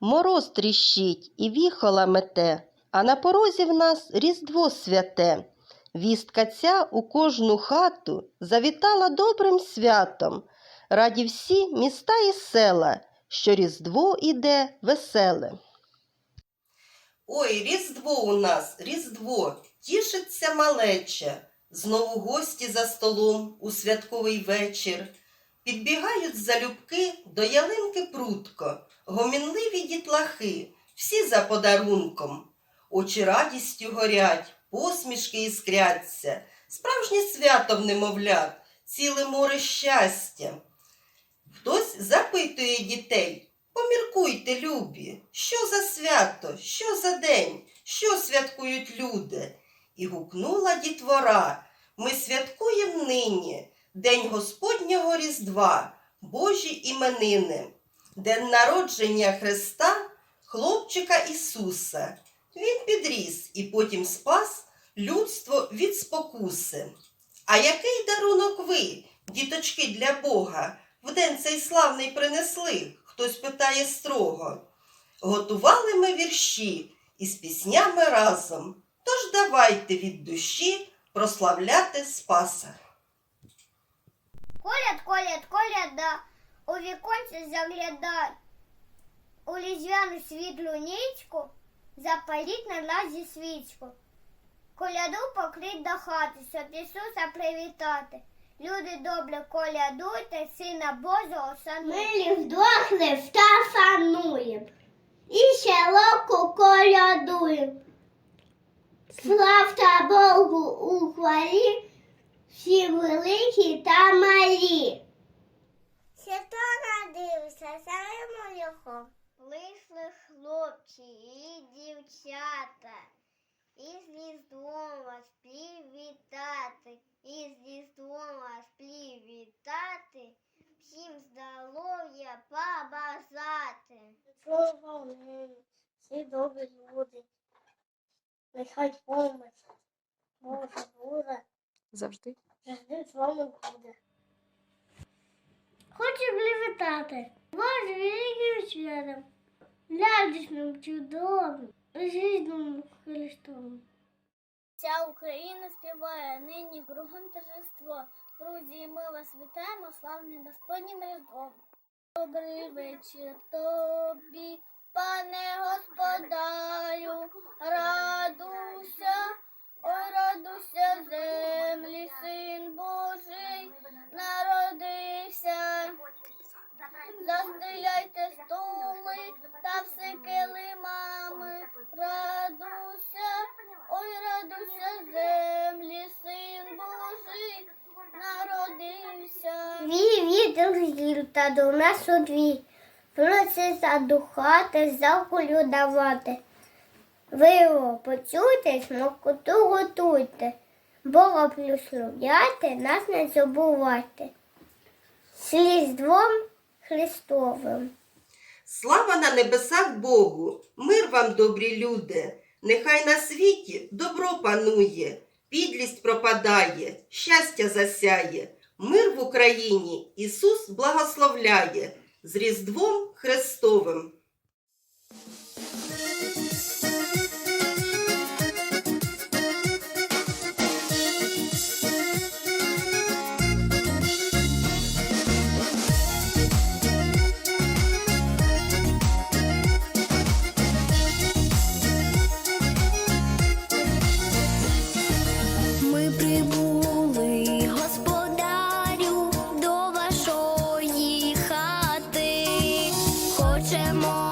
мороз тріщить і віхола мете, а на порозі в нас Різдво святе. Вістка ця у кожну хату завітала добрим святом. Раді всі міста і села, що Різдво іде веселе. Ой, Різдво у нас, Різдво, тішиться малеча. Знову гості за столом у святковий вечір. Підбігають залюбки до ялинки прутко, гомінливі дітлахи, всі за подарунком. Очі радістю горять, посмішки іскряться, справжнє свято в немовлят, ціле море щастя. Хтось запитує дітей, поміркуйте, любі, що за свято, що за день, що святкують люди. І гукнула дітвора, ми святкуємо нині День Господнього Різдва, Божі іменини, День народження Христа, хлопчика Ісуса. Він підріс і потім спас людство від спокуси. А який дарунок ви, діточки для Бога, в день цей славний принесли? Хтось питає строго. Готували ми вірші із піснями разом. Тож давайте від душі прославляти Спаса. Коляд, коляд, коляда, у віконце заглядай, у різдвяну світлу нічку запаліть на лазі свічку. Коляду покрить до хати, щоб Ісуса привітати. Люди добре колядуйте, сина Божого шануйте. Ми вдохли та шануєм. І широко колядуєм. Славта Богу у хвалі, всі великі та малі. Свято родився, саме його. Вийшли хлопці і дівчата, і з Різдвом вас привітати, і з Різдвом вас привітати, всім здоров'я побажати. Слава ним, всі добрі люди. Нехай помить, Боже буде, Завжди. завжди з вами буде. Хочу привітати вас великим святом, радісним, чудовим, жизненним Христом. Вся Україна співає нині кругом торжество. Друзі, ми вас вітаємо славним Господнім Різдвом. Добрий вечір тобі, пане господарю, Зір та до нас у дві, просить задухати, закулю давати. Ви його почуйте, смакоту готуйте, Бога плюсловляйте, нас не забувайте. З Різдвом Христовим. Слава на небесах Богу, мир вам, добрі люди, нехай на світі добро панує, підлість пропадає, щастя засяє, мир в Україні Ісус благословляє з Різдвом Христовим. Хочемо